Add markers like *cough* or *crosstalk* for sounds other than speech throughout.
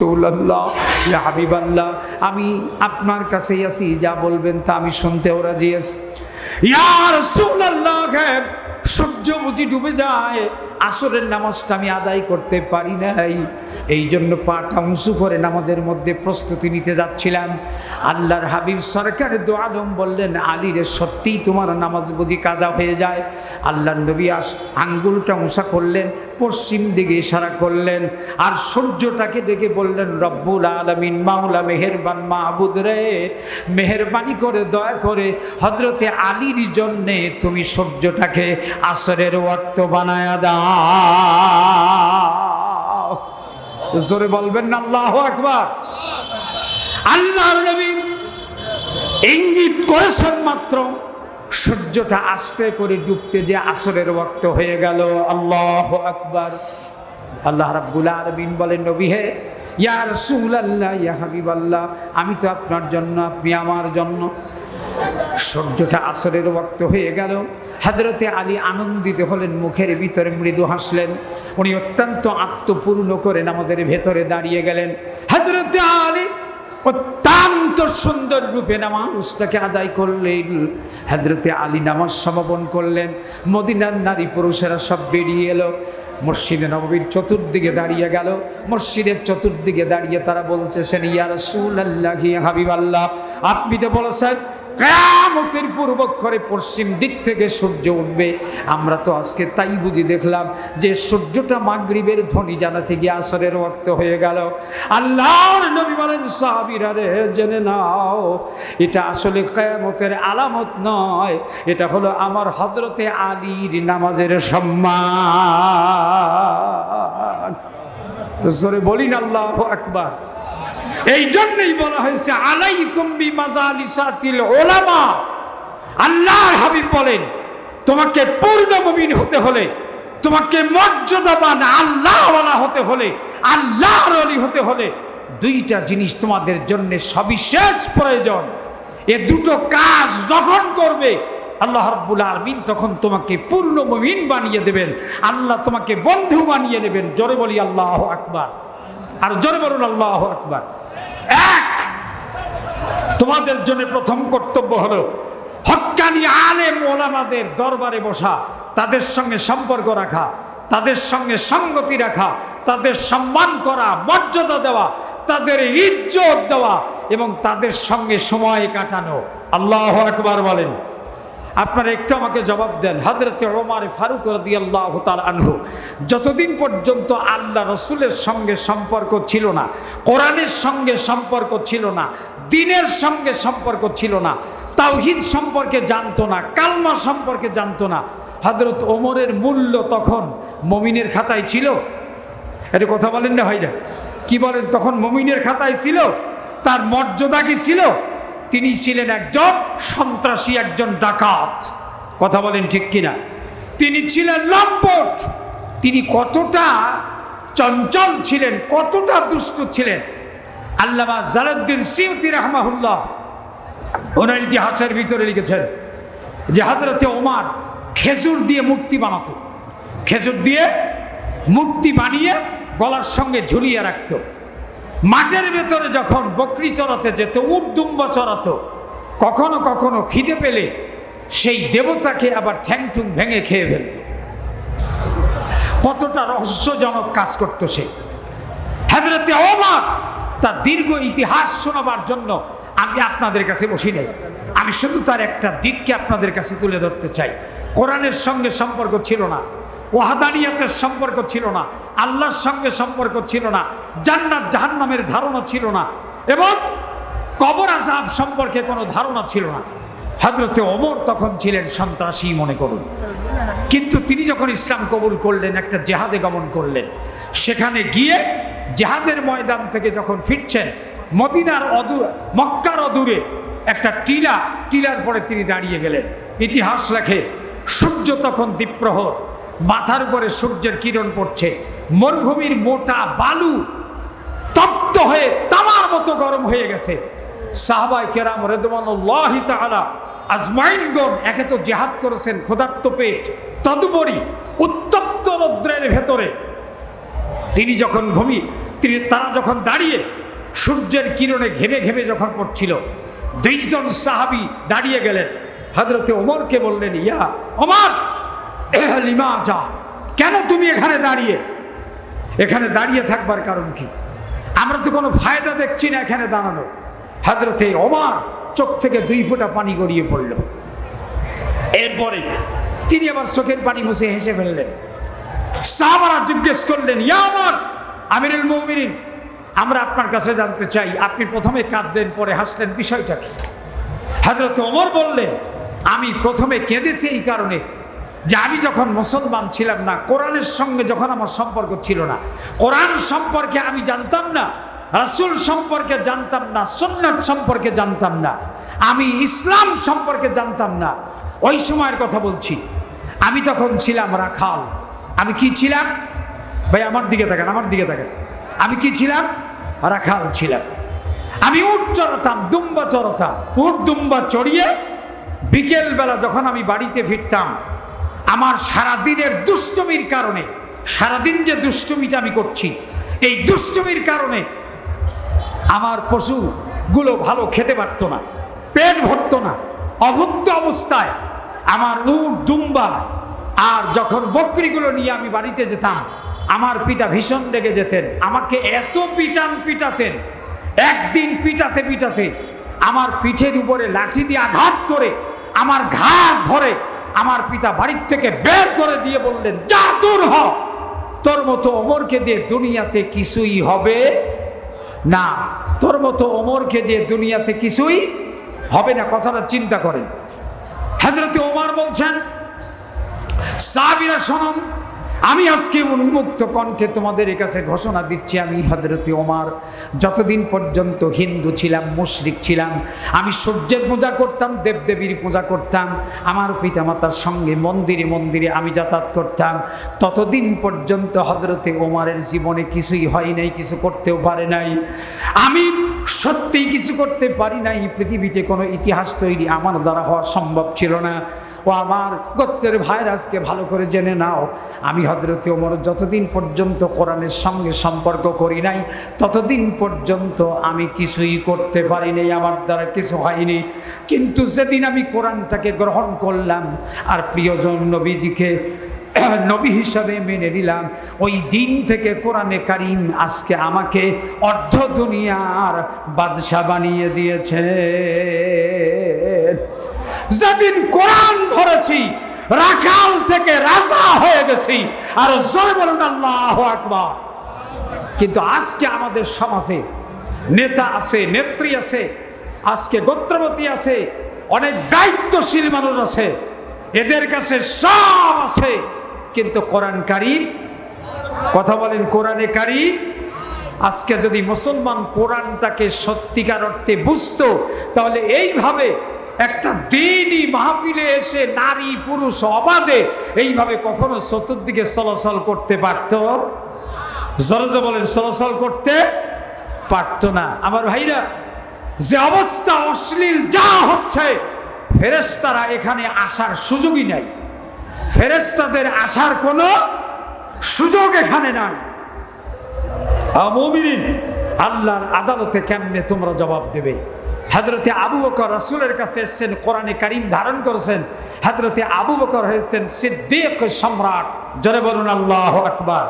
ইয়া হাবিবাল্লাহ আমি আপনার কাছেই আছি যা বলবেন তা আমি শুনতেও রাজি আছি। ইয়ার রাসূলুল্লাহ, সূর্য বুঝি ডুবে যায় আসরের নামাজটা আমি আদায় করতে পারি নাই। এই জন্য পাটা উঁচু করে নামাজের মধ্যে প্রস্তুতি নিতে যাচ্ছিলাম। আল্লাহর হাবিব সরকার দু আলম বললেন আলীরে সত্যিই তোমার নামাজ বুঝি কাজা হয়ে যায়? আল্লাহর নবী আস আঙ্গুলটা উঁচা করলেন, পশ্চিম দিকে ইশারা করলেন, আর সূর্যটাকে ডেকে বললেন, রব্বুল আলমিন, মাওলা, মেহেরবান মাহবুদ রে, মেহরবানি করে, দয়া করে হজরতে আলীর জন্যে তুমি সূর্যটাকে আসরের ওয়াক্ত বানায়া দাও। জোরে বলবেন না, আল্লাহ আকবার। আল্লাহর নবী ইঙ্গিত করেছেন মাত্র, সূর্যটা আস্তে করে ডুবতে যে আসরের ওয়াক্ত হয়ে গেল, আল্লাহ আকবার। আল্লাহ রাব্বুল আলামিন বলেন, নবী হে, ইয়া রাসূলুল্লাহ, ইয়া হাবিবাল্লাহ, আমি তো আপনার জন্য, আপনি আমার জন্য সূর্যটা আসরের ওয়াক্ত হয়ে গেল। হাজরতে আলী আনন্দিত হলেন, মুখের ভিতরে মৃদু হাসলেন। উনি অত্যন্ত আত্মপূর্ণ করে নামাজের ভেতরে দাঁড়িয়ে গেলেন। হাজরতে আলী অত্যন্ত সুন্দর রূপে নামাজটাকে আদায় করলেন। হাজরতে আলী নামাজ সমাপন করলেন। মদিনার নারী পুরুষেরা সব বেরিয়ে এলো। মসজিদে নববীর চতুর্দিকে দাঁড়িয়ে গেল। মসজিদের চতুর্দিকে দাঁড়িয়ে তারা বলছে সেন ইয়া রাসূল আল্লাহ হাবিব আল্লাহ আপনি তো বলেছেন কেয়ামতের পূর্বক্ষরে পশ্চিম দিক থেকে সূর্য উঠবে। আমরা তো আজকে তাই বুঝি দেখলাম যে সূর্যটা মাগরিবের ধ্বনি জানাতে গিয়ে আসরের রক্ত হয়ে গেল। আল্লাহর নবী বলেন, সাহাবিরা রে, জেনে নাও, এটা আসলে কেয়ামতের আলামত নয়। এটা হলো আমার হজরতে আলীর নামাজের সম্মান। বলিন, আল্লাহ আকবার। এই জন্যই বলা হয়েছে, আলাইকুম বি মাজালিসাতিল ওলামা আল্লাহর হাবিব বলেন, তোমাকে পূর্ণ মুমিন হতে হলে, তোমাকে মর্যাদাবান আল্লাহওয়ালা হতে হলে, আল্লাহর অলি হতে হলে, দুইটা জিনিস তোমাদের জন্য সবিশেষ প্রয়োজন। এ দুটো কাজ যখন করবে, আল্লাহ রব্বুল আলমিন তখন তোমাকে পূর্ণ মুমিন বানিয়ে দেবেন। আল্লাহ তোমাকে বন্ধু বানিয়ে নেবেন। জোরে বলি আল্লাহ আকবার। আর জোরে বলুন আল্লাহ আকবার। তোমাদের জন্য প্রথম কর্তব্য হলো হকানি আলেম ওলামাদের দরবারে বসা, তাদের সঙ্গে সম্পর্ক রাখা, তাদের সঙ্গে সঙ্গতি রাখা, তাদের সম্মান করা, মর্যাদা দেওয়া, তাদের ইজ্জত দেওয়া এবং তাদের সঙ্গে সময় কাটানো। আল্লাহ একবার বলেন। আপনারা একটু আমাকে জবাব দেন। হজরত ওমার ফারুক রদি আল্লাহ আনহু, যতদিন পর্যন্ত আল্লাহ রসুলের সঙ্গে সম্পর্ক ছিল না, কোরআনের সঙ্গে সম্পর্ক ছিল না, দিনের সঙ্গে সম্পর্ক ছিল না, তাওহিদ সম্পর্কে জানতো না, কালমা সম্পর্কে জানতো না হজরত ওমরের মূল্য তখন মমিনের খাতায় ছিল? এটা কথা বলেন না হয় না কি বলেন, তখন মমিনের খাতায় ছিল? তার মর্যাদা কি ছিল? তিনি ছিলেন একজন সন্ত্রাসী, একজন ডাকাত। কথা বলেন ঠিক কিনা? তিনি ছিলেন লম্পট। তিনি কতটা চঞ্চল ছিলেন, কতটা দুষ্ট ছিলেন। আল্লামা জালাউদ্দিন সিউতি রহমাহুল্লাহ ওনার ইতিহাসের ভিতরে লিখেছেন যে, হাজরতে ওমার খেজুর দিয়ে মূর্তি বানাতো। খেজুর দিয়ে মূর্তি বানিয়ে গলার সঙ্গে ঝুলিয়ে রাখতো। মাঠের ভেতরে যখন বকরি চড়াতে যেত, উট দুম্ব চড়াতো, কখনো কখনো খিদে পেলে সেই দেবতাকে আবার ঠ্যাং ঠুং ভেঙে খেয়ে ফেলত। কতটা রহস্যজনক কাজ করতো সে। হ্যাঁ অবাক তার দীর্ঘ ইতিহাস শোনাবার জন্য আমি আপনাদের কাছে বসি নাই। আমি শুধু তার একটা দিককে আপনাদের কাছে তুলে ধরতে চাই। কোরআনের সঙ্গে সম্পর্ক ছিল না। ওয়াহাদানিয়াতের সম্পর্ক ছিল না, আল্লাহর সঙ্গে সম্পর্ক ছিল না, জান্নাত জাহান্নামের ধারণা ছিল না, এবং কবর আজাব সম্পর্কে কোনো ধারণা ছিল না। হজরতে ওমর তখন ছিলেন সন্ত্রাসী মনে করুন। কিন্তু তিনি যখন ইসলাম কবুল করলেন, একটা জেহাদে গমন করলেন। সেখানে গিয়ে জেহাদের ময়দান থেকে যখন ফিরছেন, মদিনার অদূর মক্কার অদূরে একটা টিলা, টিলার পরে তিনি দাঁড়িয়ে গেলেন। ইতিহাস লেখে, সূর্য তখন দ্বীপ্রহর মাথার উপরে সূর্যের কিরণ পড়ছে। মরুভূমির মোটা বালু তপ্ত হয়ে তামার মতো গরম হয়ে গেছে। সাহাবাই কেরাম রেদমানুল্লাহি তাআলা আজমাইনগণ একে তো জেহাদ করেছেন ক্ষুধার্ত পেট। তদুপরি উত্তপ্ত রৌদ্রের ভেতরে তিনি যখন ঘুমি, তিনি- তারা যখন দাঁড়িয়ে সূর্যের কিরণে ঘেমে ঘেমে যখন পড়ছিল, দুইজন সাহাবি দাঁড়িয়ে গেলেন। হজরতে ওমরকে বললেন, ইয়া ওমর লিমা যা কেন তুমি এখানে দাঁড়িয়ে? এখানে দাঁড়িয়ে থাকবার কারণ কি? আমরা তো কোনো ফায়দা দেখছি না এখানে দাঁড়ানো। হজরতে ওমর চোখ থেকে দুই ফোঁটা পানি গড়িয়ে পড়ল। এরপরে তিনি আবার চোখের পানি মুছে হেসে ফেললেন। সাহাবারা জিজ্ঞেস করলেন, ইয়া আমার আমিরুল মৌমিনিন, আমরা আপনার কাছে জানতে চাই, আপনি প্রথমে কাঁদলেন, পরে হাসলেন, বিষয়টা কি? হজরত ওমর বললেন, আমি প্রথমে কেঁদেছি এই কারণে যে আমি যখন মুসলমান ছিলাম না, কোরআনের সঙ্গে যখন আমার সম্পর্ক ছিল না, কোরআন সম্পর্কে আমি জানতাম না, রাসূল সম্পর্কে জানতাম না, সুন্নাত সম্পর্কে জানতাম না, আমি ইসলাম সম্পর্কে জানতাম না, ওই সময়ের কথা বলছি। আমি তখন ছিলাম রাখাল। আমি কি ছিলাম? ভাই, আমার দিকে থাকেন আমার দিকে থাকেন আমি কি ছিলাম? রাখাল ছিলাম। আমি উট চড়তাম, দুম্বা চড়তাম উট দুম্বা চড়িয়ে বিকেলবেলা যখন আমি বাড়িতে ফিরতাম আমার সারাদিনের দুষ্টমির কারণে, সারাদিন যে দুষ্টমিটা আমি করছি, এই দুষ্টমির কারণে আমার পশুগুলো ভালো খেতে পারতো না, পেট ভরতো না, অভুক্ত অবস্থায় আমার উট, দুম্বা আর যখন বকরিগুলো নিয়ে আমি বাড়িতে যেতাম, আমার পিতা ভীষণ রেগে যেতেন, আমাকে এত পিটান পিটাতেন, একদিন পিটাতে পিটাতে আমার পিঠের উপরে লাঠি দিয়ে আঘাত করে, আমার ঘাড় ধরে আমার পিতা বাড়ির থেকে বের করে দিয়ে বললেন, যা দূর হ। তোর মতো অমরকে দিয়ে দুনিয়াতে কিছুই হবে না। তোর মতো অমরকে দিয়ে দুনিয়াতে কিছুই হবে না। কথাটা চিন্তা করেন। হাজরতে ওমর বলছেন সাবিরা শোনম আমি আজকে উন্মুক্ত কণ্ঠে তোমাদের কাছে ঘোষণা দিচ্ছি, আমি হজরতে ওমার। যতদিন পর্যন্ত হিন্দু ছিলাম, মুশরিক ছিলাম, আমি সূর্যের পূজা করতাম, দেবদেবীর পূজা করতাম, আমার পিতামাতার সঙ্গে মন্দিরে মন্দিরে আমি যাতায়াত করতাম, ততদিন পর্যন্ত হজরতে ওমারের জীবনে কিছুই হয় নাই, কিছু করতেও পারে নাই। আমি সত্যিই কিছু করতে পারি নাই, পৃথিবীতে কোনো ইতিহাস তৈরি আমার দ্বারা হওয়া সম্ভব ছিল না। ও আমার গোত্রের ভাইরাসকে ভালো করে জেনে নাও। আমি হজরতে ওমর যতদিন পর্যন্ত কোরআনের সঙ্গে সম্পর্ক করি নাই, ততদিন পর্যন্ত আমি কিছুই করতে পারি নাই, আমার দ্বারা কিছু হয়নি। কিন্তু সেদিন আমি কোরআনটাকে গ্রহণ করলাম, আর প্রিয়জন নবীজিকে *clears throat* নবী হিসাবে মেনে নিলাম, ওই দিন থেকে কোরআনে কারিম আজকে আমাকে অর্ধ দুনিয়ার বাদশা বানিয়ে দিয়েছে। যেদিন কোরআন ধরেছি, রাখাল থেকে রাজা হয়ে গেছি, আর জোরে বলুন আল্লাহ আকবার। কিন্তু আজকে আমাদের সমাজে নেতা আছে, নেত্রী আছে, আজকে গোত্রবতী আছে, অনেক দায়িত্বশীল মানুষ আছে, এদের কাছে সব আছে, কিন্তু কোরআন কারিম, কথা বলেন কোরআনে কারিম, আজকে যদি মুসলমান কোরআনটাকে সত্যিকার অর্থে বুঝতো, তাহলে এইভাবে একটা দিনই মাহফিলে এসে নারী, পুরুষ অবাধে এইভাবে কখনো চতুর্দিকে চলাচল করতে পারত? জরজে বলেন, চলাচল করতে পারতো না। আমার ভাইরা, যে অবস্থা অশ্লীল যা হচ্ছে ফেরেস্তারা এখানে আসার সুযোগই নাই। ফেরেস্তাদের আসার কোনো সুযোগ এখানে নাই। আল্লাহর আদালতে কেমনে তোমরা জবাব দেবে? হাজরতে আবু বকর রাসূলের কাছে এসেছেন, কোরআনে কারিম ধারণ করেছেন। হাজরতে আবু বকর হয়েছেন সিদ্দিক সম্রাট। জরে বলুন, আল্লাহ আকবার।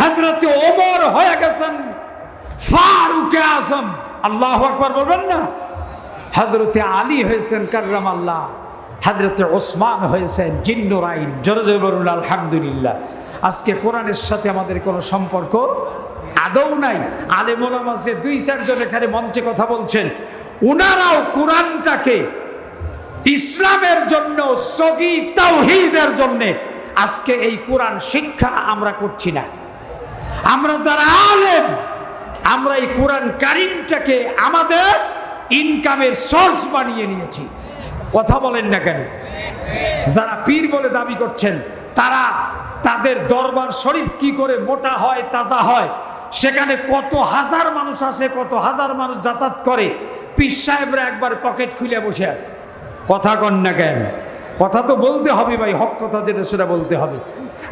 হাজরতে ওমর হয়ে গেছেন ফারুকে আজম। আল্লাহ আকবার বলবেন না? হজরতে আলী হয়েছেন কার্রাম আল্লাহ হজরতে ওসমান হয়েছেন জিন্নুর আইন। জরজে বরুল আলহামদুলিল্লাহ। আজকে কোরআনের সাথে আমাদের কোনো সম্পর্ক আদৌ নাই। আলেমোলাম আছে দুই চারজন এখানে মঞ্চে কথা বলছেন ওনারাও কোরআনটাকে ইসলামের জন্য, সহি তাওহীদের জন্য। আজকে এই কোরআন শিক্ষা আমরা করছি না। আমরা যারা আলেম, আমরা এই কোরআন কারিমটাকে আমাদের ইনকামের সোর্স বানিয়ে নিয়েছি। কথা বলেন না কেন? যারা পীর বলে দাবি করছেন, তারা তাদের দরবার শরীফ কি করে মোটা হয়, তাজা হয়? সেখানে কত হাজার মানুষ আসে কত হাজার মানুষ যাতায়াত করে। পীর সাহেবরা একবার পকেট খুলে বসে আছে। কথা কন না কেন? কথা তো বলতে হবে ভাই, হক কথা যেটা সেটা বলতে হবে।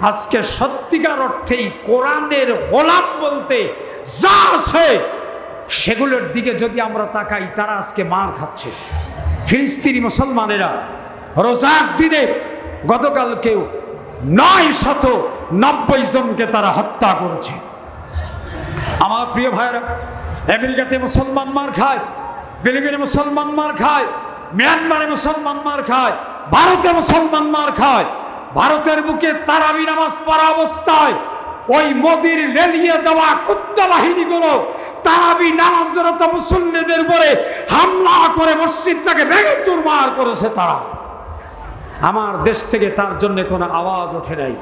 আজকে সত্যিকার অর্থেই কোরআনের গোলাম বলতে যা আছে, সেগুলোর দিকে যদি আমরা তাকাই, তারা আজকে মার খাচ্ছে। ফিলিস্তিনি মুসলমানেরা রোজার দিনে গতকালকেও নয় শত নব্বই জনকে তারা হত্যা করেছে। আমার প্রিয় ভাইয়েরা, আমেরিকাতে মুসলমান মার খায়, ফিলিপিনে মুসলমান মার খায়, মিয়ানমারে মুসলমান মার খায়, ভারতে মুসলমান মার খায়, ভারতের বুকে তারাবি নামাজ পড়া অবস্থায় ওই মোদির লেলিয়ে দেওয়া কুত্ত বাহিনীগুলো তারাবি নামাজরত মুসল্লিদের উপরে হামলা করে মসজিদটাকে ভেঙে চুরমার করেছে তারা। আমার দেশ থেকে তার জন্য কোনো আওয়াজ ওঠে নাই।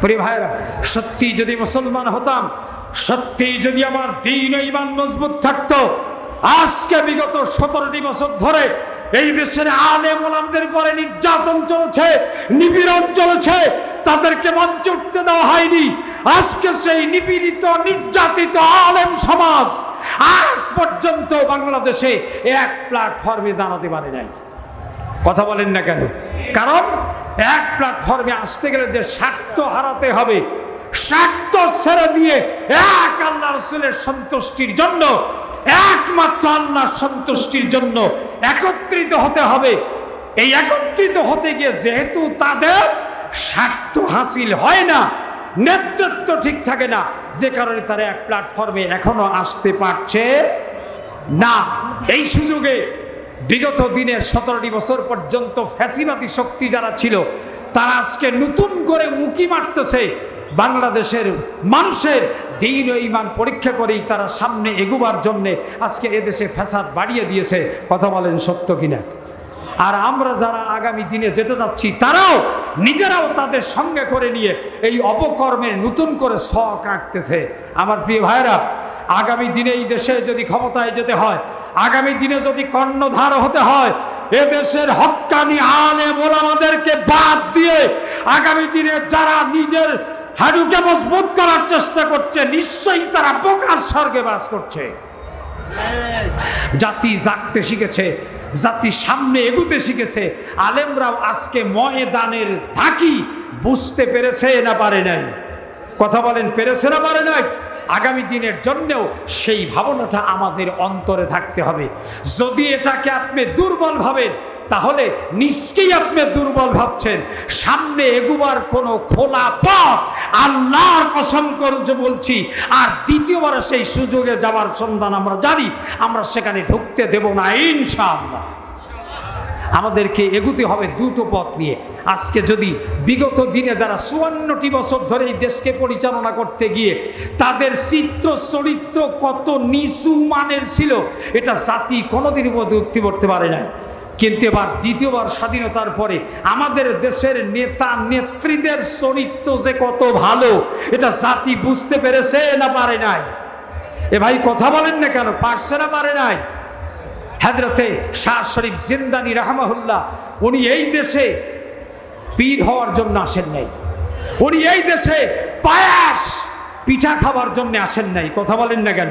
প্রিয় ভাইরা সত্যি যদি মুসলমান হতাম সত্যি যদি আমার দিন ইমান মজবুত থাকতো, আজকে বিগত সতেরোটি বছর ধরে এই দেশের আলে মোলামদের পরে নির্যাতন চলেছে, নিপীড়ন চলেছে, তাদেরকে মঞ্চে উঠতে দেওয়া হয়নি। আজকে সেই নিপীড়িত, নির্যাতিত আলেম সমাজ আজ পর্যন্ত বাংলাদেশে এক প্ল্যাটফর্মে দাঁড়াতে পারে নাই। কথা বলেন না কেন? কারণ এক প্ল্যাটফর্মে আসতে গেলে যে স্বার্থ হারাতে হবে স্বার্থ ছেড়ে দিয়ে এক আল্লাহ রসুলের সন্তুষ্টির জন্য, একমাত্র আল্লাহর সন্তুষ্টির জন্য একত্রিত হতে হবে। এই একত্রিত হতে গিয়ে যেহেতু তাদের স্বার্থ হাসিল হয় না, নেতৃত্ব ঠিক থাকে না, যে কারণে তারা এক প্ল্যাটফর্মে এখনও আসতে পারছে না। এই সুযোগে বিগত দিনের সতেরোটি বছর পর্যন্ত ফ্যাসিবাদী শক্তি যারা ছিল, তারা আজকে নতুন করে উঁকি মারতেছে। বাংলাদেশের মানুষের দিন ও ইমান পরীক্ষা করেই তারা সামনে এগুবার জন্যে আজকে এদেশে ফ্যাসাদ বাড়িয়ে দিয়েছে। কথা বলেন সত্য কিনা? আর আমরা যারা আগামী দিনে যেতে যাচ্ছি, তারাও নিজেরাও তাদের সঙ্গে করে নিয়ে এই অপকর্মের নতুন করে শখ আঁকতেছে। আমার প্রিয় ভাইরা আগামী দিনে এই দেশে যদি ক্ষমতায় যেতে হয়, আগামী দিনে যদি কর্ণধার হতে হয় এদেশের হক্কানি আলে মোলামাদেরকে বাদ দিয়ে আগামী দিনে যারা নিজের হাডুকে মজবুত করার চেষ্টা করছে, নিশ্চয়ই তারা বোকার স্বর্গে বাস করছে। জাতি জাগতে শিখেছে, জাতি সামনে এগুতে শিখেছে। আলেমরাও আজকে ময়দানের ঢাকি বুঝতে পেরেছে না পারে নাই? কথা বলেন, পেরেছে না পারে নাই? আগামী দিনের জন্যেও সেই ভাবনাটা আমাদের অন্তরে থাকতে হবে। যদি এটাকে আপনি দুর্বল ভাবেন, তাহলে নিশ্চয়ই আপনি দুর্বল ভাবছেন। সামনে এগুবার কোনো খোলা পথ আল্লাহর কসম করছে বলছি, আর দ্বিতীয়বার সেই সুযোগে যাওয়ার সন্ধান আমরা জানি, আমরা সেখানে ঢুকতে দেব না, ইনশাআল্লাহ। আমাদেরকে এগুতে হবে দুটো পথ নিয়ে। আজকে যদি বিগত দিনে যারা চুয়ান্নটি বছর ধরে এই দেশকে পরিচালনা করতে গিয়ে তাদের চিত্র, চরিত্র কত নিচু মানের ছিল, এটা জাতি কোনোদিনই উক্তি করতে পারে না কিন্তু এবার দ্বিতীয়বার স্বাধীনতার পরে আমাদের দেশের নেতা, নেত্রীদের চরিত্র যে কত ভালো, এটা জাতি বুঝতে পেরেছে না পারে নাই? এ ভাই কথা বলেন না কেন? পারছে না পারে নাই? হাজরতে শাহ শরীফ জিন্দানি রাহমাহুল্লাহ, উনি এই দেশে পীর হওয়ার জন্য আসেন নাই। উনি এই দেশে পায়াস পিঠা খাবার জন্য আসেন নাই, কথা বলেন না কেন?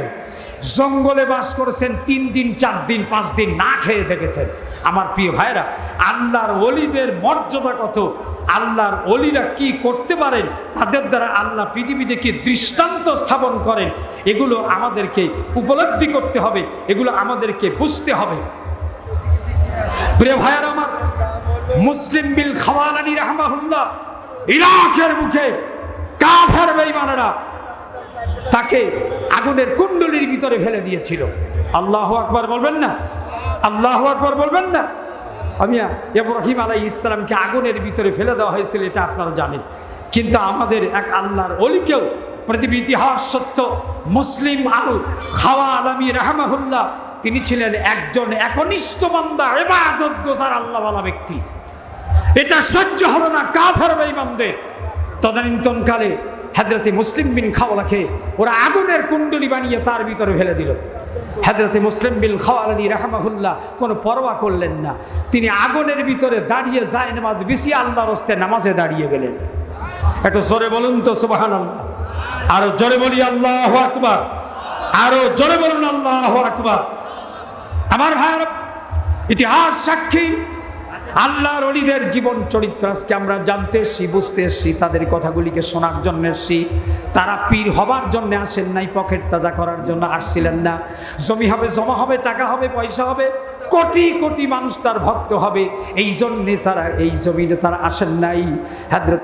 জঙ্গলে বাস করেছেন তিন দিন, চার দিন, পাঁচ দিন, না খেয়ে দেখেছেন। আমার প্রিয় ভাইরা আল্লাহর অলিদের মর্যাদা কত? আল্লাহর অলিরা কি করতে পারেন? তাদের দ্বারা আল্লাহ পৃথিবীতে কি দৃষ্টান্ত স্থাপন করেন? এগুলো আমাদেরকে উপলব্ধি করতে হবে, এগুলো আমাদেরকে বুঝতে হবে। প্রিয় ভাইয়ার আমার, মুসলিম বিল খাওয়ালানি রহমাহুল্লাহ, ইরাকের মুখে কাফের বেঈমানেরা তাকে আগুনের কুণ্ডলির ভিতরে ফেলে দিয়েছিল। আল্লাহ আকবার বলবেন না? আল্লাহ আকবার বলবেন না? আমি ইব্রাহিম আলাই ইসলামকে আগুনের ভিতরে ফেলে দেওয়া হয়েছিল, এটা আপনারা জানেন। কিন্তু আমাদের এক আল্লাহর অলিকেও পৃথিবী ইতিহাস সত্য, মুসলিম আল খাওয়া আলমী রাহমাহুল্লাহ, তিনি ছিলেন একজন একনিষ্ঠ বান্দা এবাদত গোজার আল্লাহওয়ালা ব্যক্তি। এটা সহ্য হলো না, কাফের বেঈমানদের। তদানীন্তনকালে হাজরতে মুসলিম বিন খাওয়ালাকে ওরা আগুনের কুণ্ডলি বানিয়ে তার ভিতরে ফেলে দিল। হাজরতে মুসলিম বিন খাওয়ালানি রাহমাহুল্লাহ কোনো পরোয়া করলেন না। তিনি আগুনের ভিতরে দাঁড়িয়ে যায় নামাজ বেশি আল্লাহর হস্তে নামাজে দাঁড়িয়ে গেলেন। একটু জোরে বলুন তো সুবাহান আল্লাহ আরও জোরে বলি, আল্লাহ আকবার। আরও জোরে বলুন, আল্লাহ আকবার। আমার ভাইয়ের, ইতিহাস সাক্ষী আল্লাহর অলিদের জীবন চরিত্র আজকে আমরা জানতে এসছি, বুঝতে এসছি, তাদের কথাগুলিকে শোনার জন্য এসছি। তারা পীর হবার জন্য আসেন নাই, পকেট তাজা করার জন্য আসছিলেন না। জমি হবে, জমা হবে, টাকা হবে, পয়সা হবে, কোটি কোটি মানুষ তার ভক্ত হবে। এই জন্যে তারা, এই জমিনে তারা আসেন নাই। হাজরত